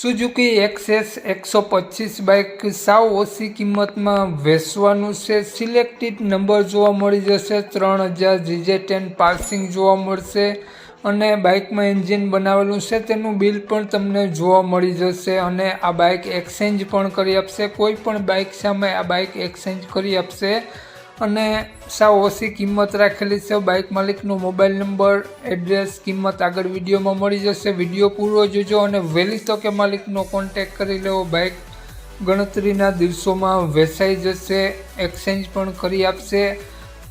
Suzuki access એકસો પચીસ bike સાવ ઓછી કિંમતમાં વેચવાનું છે. સિલેક્ટેડ નંબર જોવા મળી જશે. ત્રણ હજાર જીજે ટેન પાર્સિંગ જોવા મળશે. અને બાઇકમાં એન્જિન બનાવેલું છે. તેનું બિલ પણ તમને જોવા મળી જશે. અને આ બાઇક એક્સચેન્જ પણ કરી આપશે. કોઈ પણ બાઇક સામે આ બાઇક એક્સચેન્જ કરી આપશે. અને સાવ ઓછી કિંમત રાખેલી છે. બાઇક માલિકનો મોબાઈલ નંબર, એડ્રેસ, કિંમત આગળ વિડીયોમાં મળી જશે. વીડિયો પૂરો જોજો અને વહેલી તકે માલિકનો કોન્ટેક કરી લેવો. બાઇક ગણતરીના દિવસોમાં વેચાઈ જશે એક્સચેન્જ પણ કરી આપશે.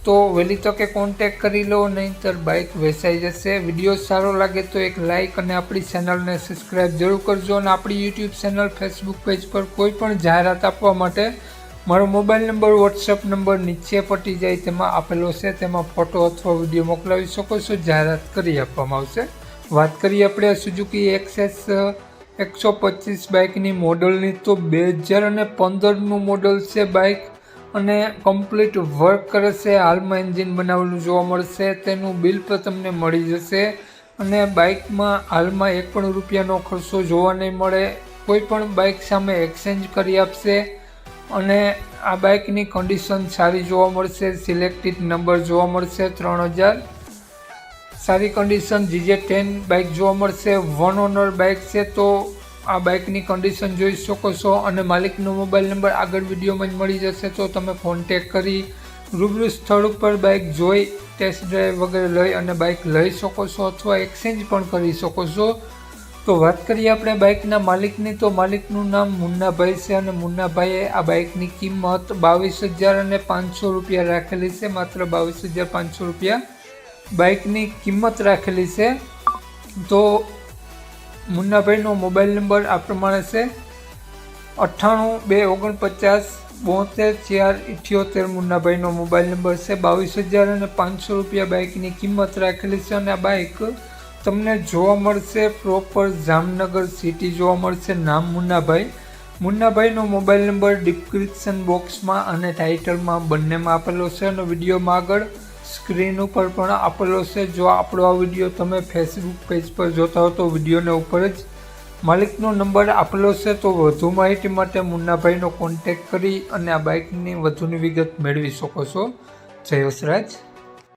તો વહેલી તકે કોન્ટેક કરી લો, નહીંતર બાઇક વેચાઈ જશે. વીડિયો સારો લાગે તો એક લાઇક અને આપણી ચેનલને સબસ્ક્રાઈબ જરૂર કરજો. અને આપણી યુટ્યુબ ચેનલ ફેસબુક પેજ પર કોઈ પણ જાહેરાત આપવા માટે મારો મોબાઈલ નંબર વોટ્સઅપ નંબર નીચે પટી જાય, તેમાં આપેલો છે. તેમાં ફોટો અથવા વીડિયો મોકલાવી શકો છો. જાહેરાત કરી આપવામાં આવશે. વાત કરીએ આપણે સુઝુકી એક્સેસ એકસો પચીસ બાઇકની મોડલની તો બે હજાર અને પંદરનું મોડલ છે બાઇક અને કમ્પ્લીટ વર્ક કરે છે. હાલમાં એન્જિન બનાવેલું જોવા મળશે. તેનું બિલ પણ તમને મળી જશે. અને બાઇકમાં હાલમાં એક પણ રૂપિયાનો ખર્ચો જોવા નહીં મળે. કોઈ પણ બાઇક સામે એક્સચેન્જ કરી આપશે. અને આ બાઇકની કન્ડિશન સારી જોવા મળશે સિલેક્ટેડ નંબર જોવા મળશે, ત્રણ હજાર. સારી કન્ડિશન જીજે ટેન બાઇક જોવા મળશે વન ઓનર બાઇક છે તો આ બાઇકની કન્ડિશન જોઈ શકો છો અને માલિકનો મોબાઈલ નંબર આગળ વિડીયોમાં જ મળી જશે, તો તમે કોન્ટેક કરી રૂબરૂ સ્થળ ઉપર બાઇક જોઈ ટેસ્ટ ડ્રાઈવ વગેરે લઈ અને બાઇક લઈ શકો છો અથવા એક્સચેન્જ પણ કરી શકો છો. તો વાત કરીએ આપણે બાઇકના માલિકની, તો માલિકનું નામ મુન્નાભાઈ છે અને મુન્નાભાઈએ આ બાઇકની કિંમત બાવીસ હજાર અને પાંચસો રૂપિયા રાખેલી છે, માત્ર બાવીસ હજાર પાંચસો રૂપિયા બાઇકની કિંમત રાખેલી છે. તો મુન્નાભાઈનો મોબાઈલ નંબર આ પ્રમાણે છે, અઠ્ઠાણું બે ઓગણપચાસ બોતેર ચાર ઇઠ્યોતેર મુન્નાભાઈનો મોબાઈલ નંબર છે, બાવીસ હજાર અને પાંચસો રૂપિયા બાઇકની કિંમત રાખેલી છે અને આ બાઇક તમને જોવા મળશે પ્રોપર જામનગર સિટી જોવા મળશે. નામ મુન્નાભાઈ. મુન્નાભાઈનો મોબાઈલ નંબર ડિસ્ક્રિપ્શન બોક્સમાં અને ટાઇટલમાં બંનેમાં આપેલો છે અને વિડીયોમાં આગળ સ્ક્રીન ઉપર પણ આપેલો છે. જો આપણો આ વીડિયો તમે ફેસબુક પેજ પર જોતા હો તો વિડીયોને ઉપર જ માલિકનો નંબર આપેલો છે. તો વધુ માહિતી માટે મુન્નાભાઈનો કોન્ટેક્ટ કરી અને આ બાઇકની વધુની વિગત મેળવી શકો છો. જય વસરાજ.